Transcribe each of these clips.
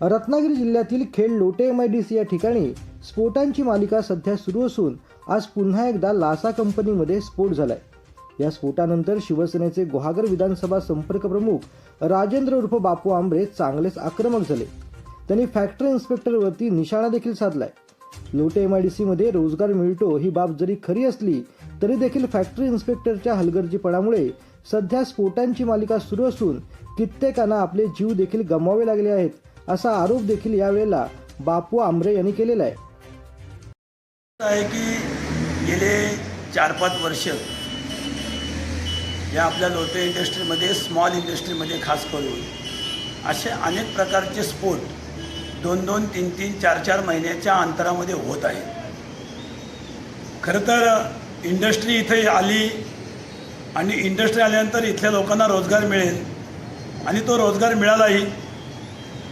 रत्नागिरी जिल्ह्यातील Khed Lote M I D C या ठिकाणी स्फोटांची मालिका सध्या सुरू असून आज पुन्हा एकदा लासा कंपनीमध्ये स्फोट झालाय. या स्फोटानंतर शिवसेनेचे गुहागर विधानसभा संपर्क प्रमुख राजेंद्र उर्फ बापू आंबरे चांगलेच आक्रमक झाले. त्यांनी फॅक्टरी इन्स्पेक्टरवरती निशाणा देखील साधलाय. लोटे एम आय डी सीमध्ये रोजगार मिळतो ही बाब जरी खरी असली तरी देखील फॅक्टरी इन्स्पेक्टरच्या हलगर्जीपणामुळे सध्या स्फोटांची मालिका सुरू असून कित्येकांना आपले जीव देखील गमवावे लागले आहेत. असा आरोप देखील यावेळेला बापू आमरे यांनी केलेला आहे. आहे की गेले चार पाच वर्ष या आपल्या लोटे इंडस्ट्रीमध्ये स्मॉल इंडस्ट्रीमध्ये खास करून असे अनेक प्रकारचे स्फोट दोन दोन तीन तीन चार चार महिन्याच्या अंतरामध्ये होत आहे. खरं तर इंडस्ट्री इथे आली आणि इंडस्ट्री आल्यानंतर इथल्या लोकांना रोजगार मिळेल आणि तो रोजगार मिळालाही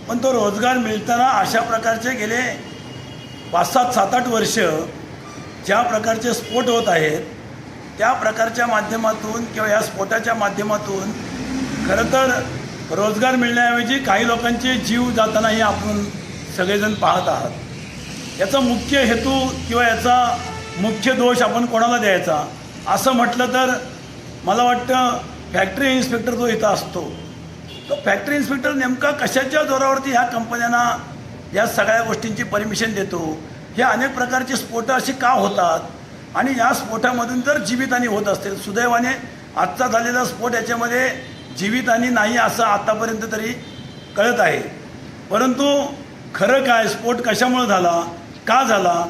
पण तो रोजगार मिळताना अशा प्रकारचे गेले पाच सात सात आठ वर्ष ज्या प्रकारचे स्फोट होत आहेत त्या प्रकारच्या माध्यमातून किंवा या स्फोटाच्या माध्यमातून खरं तर रोजगार मिळण्याऐवजी काही लोकांचे जीव जातानाही आपण सगळेजण पाहत आहात. याचा मुख्य हेतू किंवा याचा मुख्य दोष आपण कोणाला द्यायचा? असं म्हटलं तर मला वाटतं फॅक्टरी इन्स्पेक्टर जो इथं असतो. तो फॅक्टरी इन्स्पेक्टर नेमका कशाच्या जोरावरती ह्या कंपन्यांना या सगळ्या गोष्टींची परमिशन देतो? हे अनेक प्रकारचे स्फोट असे का होतात? आणि या स्फोटामधून जर जीवितहानी होत असेल सुदैवाने आजचा झालेला स्फोट याच्यामध्ये जीवितहानी नाही असं आतापर्यंत तरी कळत आहे. परंतु खरं काय स्फोट कशामुळे झाला? का झाला?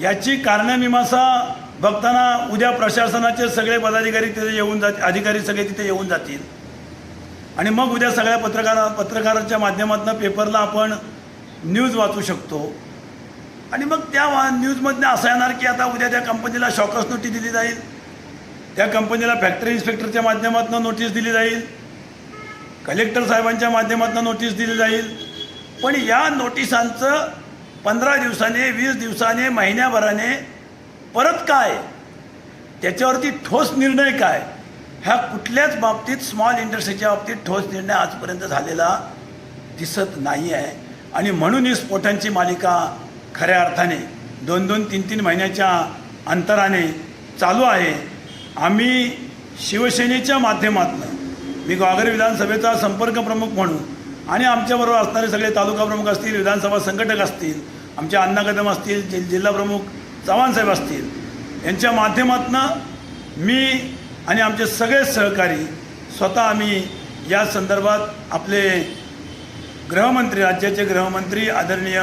याची कारणमीमांसा बघताना उद्या प्रशासनाचे सगळे पदाधिकारी तिथे येऊन जात अधिकारी सगळे तिथे येऊन जातील. आणि मग उद्या सगळ्या पत्रकारा पत्रकाराच्या माध्यमातून पेपरला आपण न्यूज वाचू शकतो. आणि मग त्या वा न्यूजमधनं असं येणार की आता उद्या त्या कंपनीला शॉकस नोटीस दिली जाईल. त्या कंपनीला फॅक्टरी इन्स्पेक्टरच्या माध्यमातून नोटीस दिली जाईल. कलेक्टर साहेबांच्या माध्यमातून नोटीस दिली जाईल. पण या नोटिसांचं पंधरा दिवसाने वीस दिवसाने महिन्याभराने परत काय? त्याच्यावरती ठोस निर्णय काय? ह्या कुठल्याच बाबतीत स्मॉल इंडस्ट्रीच्या बाबतीत ठोस निर्णय आजपर्यंत झालेला दिसत नाही आहे आणि म्हणून ही स्फोटांची मालिका खऱ्या अर्थाने दोन दोन तीन तीन महिन्याच्या अंतराने चालू आहे. आम्ही शिवसेनेच्या माध्यमातून मी ग्वागर विधानसभेचा संपर्क प्रमुख म्हणून आणि आमच्याबरोबर असणारे सगळे तालुका प्रमुख असतील विधानसभा संघटक असतील आमचे अण्णा कदम असतील जि जिल्हा प्रमुख चव्हाणसाहेब असतील यांच्या माध्यमातून मी आणि आमचे सगळे सहकारी स्वतः आम्ही या संदर्भात आपले गृहमंत्री राज्याचे गृहमंत्री आदरणीय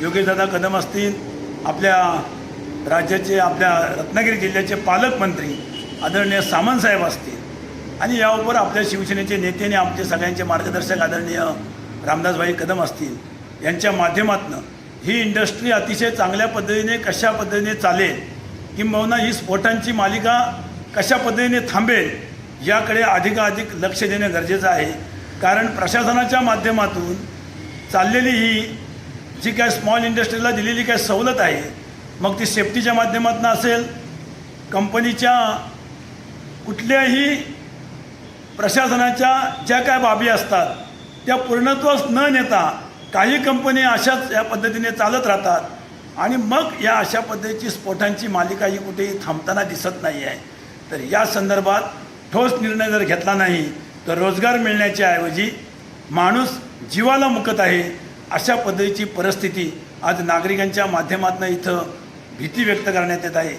योगेशदादा कदम असतील आपल्या राज्याचे आपल्या रत्नागिरी जिल्ह्याचे पालकमंत्री आदरणीय सामंतसाहेब असतील आणि यावर आपल्या शिवसेनेचे नेते आणि आमचे सगळ्यांचे मार्गदर्शक आदरणीय रामदासभाई कदम असतील यांच्या माध्यमातून ही इंडस्ट्री अतिशय चांगल्या पद्धतीने कशा पद्धतीने चालेल किंबहुना ही स्फोटांची मालिका कशा पद्धतीने थांबेल याकडे अधिकाधिक लक्ष देणं गरजेचं आहे. कारण प्रशासनाच्या माध्यमातून चाललेली ही जी काय स्मॉल इंडस्ट्रीला दिलेली काय सवलत आहे मग ती सेफ्टीच्या माध्यमातून असेल कंपनीच्या कुठल्याही प्रशासनाच्या ज्या काय बाबी असतात त्या पूर्णत्वास न नेता काही कंपनी अशाच या पद्धतीने चालत राहतात आणि मग या अशा पद्धतीची स्फोटांची मालिका ही कुठेही थांबताना दिसत नाही आहे तर या संदर्भात ठोस निर्णय जर घेतला नाही तर रोजगार मिळण्याच्या ऐवजी माणूस जीवाला मुकत आहे अशा पद्धतीची परिस्थिती आज नागरिकांच्या माध्यमातून इथं भीती व्यक्त करण्यात येत आहे.